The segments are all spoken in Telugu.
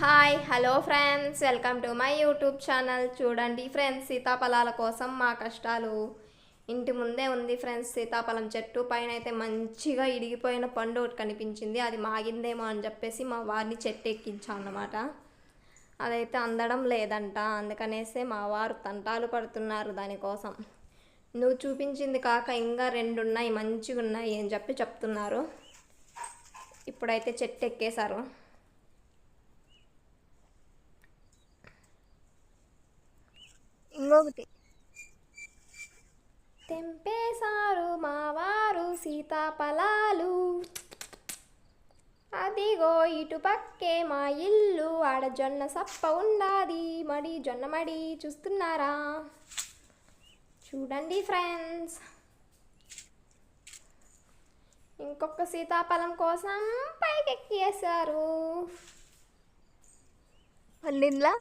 Hi hello friends welcome to my YouTube channel చూడండి ఫ్రెండ్స్ సీతాఫలాల కోసం మా కష్టాలు. ఇంటి ముందే ఉంది ఫ్రెండ్స్ సీతాఫలం చెట్టు. పైన అయితే మంచిగా ఇడిగిపోయిన పండు ఒకటి కనిపించింది. అది మాగిందేమో అని చెప్పేసి మా వారిని చెట్టు ఎక్కించాం అన్నమాట అదైతే అందడం లేదంట. అందుకనేసే మా వారు తంటాలు పడుతున్నారు దానికోసం. నువ్వు చూపించింది కాక ఇంకా రెండు ఉన్నాయి మంచిగా ఉన్నాయి అని చెప్పి చెప్తున్నారు. ఇప్పుడైతే చెట్టు ఎక్కేశారు ఇంకొకటి తెంపేశారు మావారు సీతాఫలాలు. అదిగో ఇటు పక్కే మా ఇల్లు ఆడ జొన్న సప్ప ఉండాది. మడి జొన్న మడి చూస్తున్నారా? చూడండి ఫ్రెండ్స్. ఇంకొక సీతాఫలం కోసం పైకెక్కేశారు. పండిందిలా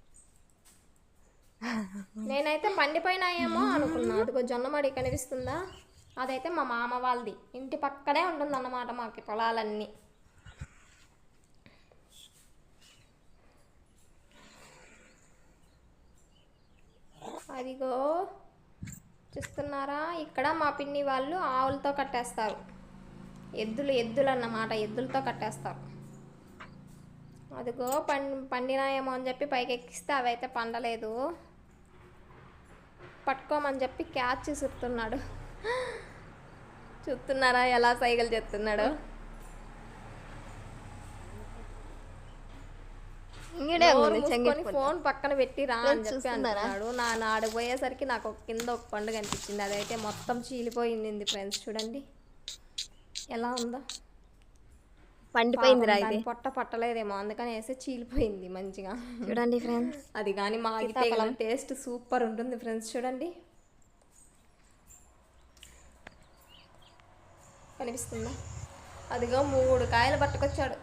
నేనైతే పండిపోయినాయేమో అనుకున్నా. అదిగో జొన్న మడి కనిపిస్తుందా? అదైతే మా మామ వాళ్ళది. ఇంటి పక్కనే ఉంటుందన్నమాట మాకు పొలాలన్నీ. అదిగో చూస్తున్నారా? ఇక్కడ మా పిన్ని వాళ్ళు ఆవులతో కట్టేస్తారు. ఎద్దులు ఎద్దులు అన్నమాట ఎద్దులతో కట్టేస్తారు. అదిగో పండి పండినాయేమో అని చెప్పి పైకి ఎక్కిస్తే అవైతే పండలేదు. పట్టుకోమని చెప్పి క్యాచ్ చూస్తున్నాడు చూస్తున్నారా ఎలా సైకిల్ చెంగి ఫోన్ పక్కన పెట్టి రా అని చెప్పి? అంటున్నాడు. నా నాడు పోయేసరికి నాకు ఒక కింద ఒక పండు కనిపించింది. అదైతే మొత్తం చీలిపోయింది ఫ్రెండ్స్ చూడండి. ఎలా ఉందో. ఇది దాని పొట్ట పట్టలేదేమో అందుకని వేసి చీలిపోయింది మంచిగా. చూడండి ఫ్రెండ్స్. అది కానీ మాగితే టేస్ట్ సూపర్ ఉంటుంది ఫ్రెండ్స్ చూడండి. కనిపిస్తుందా? అదిగో మూడు కాయలు పట్టుకొచ్చాడు.